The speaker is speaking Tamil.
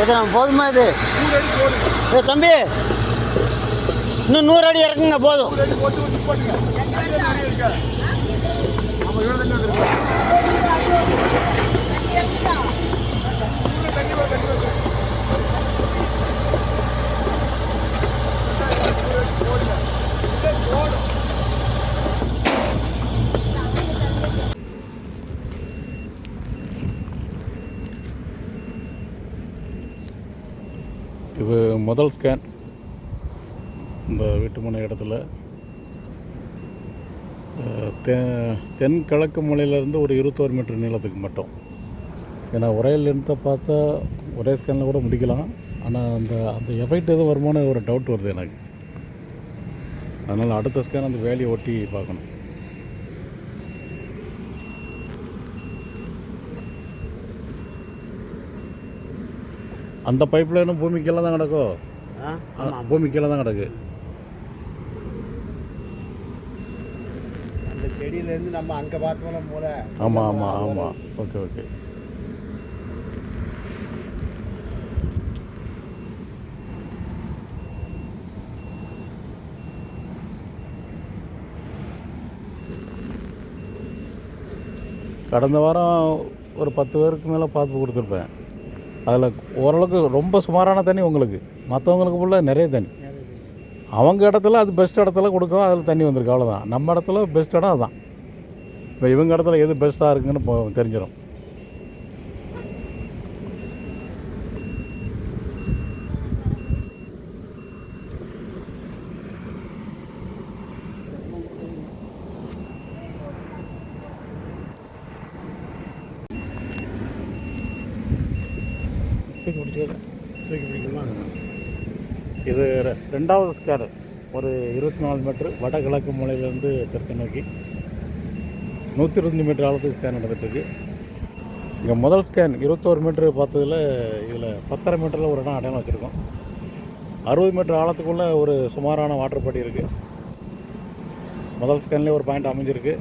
எத்தனை போதுமா இது? தம்பி இன்னும் நூறு அடி இறக்குங்க போதும். இது முதல் ஸ்கேன் இந்த வீட்டுமனை இடத்துல. தெ தென்கிழக்கு மூலையிலேருந்து ஒரு இருபத்தோரு மீட்டர் நீளத்துக்கு மட்டும். ஏன்னா ஒரே லென்த்தை பார்த்தா ஒரே ஸ்கேனில் கூட முடிக்கலாம். ஆனால் அந்த அந்த எஃபெக்ட் எதுவும் வருமானு ஒரு டவுட் வருது எனக்கு. அதனால் அடுத்த ஸ்கேன் அந்த வேலையை ஒட்டி பார்க்கணும். அந்த பைப் லைனும் பூமிக்கீழே தான் கிடக்கும். ஆமாம் பூமிக்கீழே தான் கிடக்கு. அந்த செடியிலேருந்து நம்ம அங்கே பார்த்தோம்ல மூளை ஆமாம் ஆமாம் ஆமாம் ஓகே ஓகே. கடந்த வாரம் ஒரு பத்து பேருக்கு மேலே பார்த்து கொடுத்துருப்பேன். அதில் ஓரளவுக்கு ரொம்ப சுமாரான தண்ணி உங்களுக்கு. மற்றவங்களுக்கு ஃபுல்லாக நிறைய தண்ணி. அவங்க இடத்துல அது பெஸ்ட் இடத்துல கொடுக்கும் அதில் தண்ணி வந்திருக்கு அவ்வளோதான் நம்ம இடத்துல பெஸ்ட் இடம் அதுதான் இப்போ இவங்க இடத்துல எது பெஸ்ட்டாக இருக்குங்கன்னு தெரிஞ்சிடும் தூக்கி பிடிச்சிக்கிறேன் தூக்கி பிடிக்குமா இது ரெ- ரெண்டாவது ஸ்கேனு ஒரு இருபத்தி நாலு மீட்ரு வடகிழக்கு மூலையிலேருந்து தெற்கு நோக்கி. நூற்றி இருபத்தஞ்சி மீட்டர் ஆழத்துக்கு ஸ்கேன் நடந்துகிட்ருக்கு இங்கே முதல் ஸ்கேன் இருபத்தோரு மீட்ரு பார்த்ததில் இதில் பத்தரை மீட்டரில் ஒரு இடம் அடையாளம் வச்சுருக்கோம். அறுபது மீட்டர் ஆழத்துக்குள்ளே ஒரு சுமாரான வாட்டர் பாடி இருக்குது முதல் ஸ்கேன்லேயே ஒரு பாயிண்ட் அமைஞ்சிருக்கு.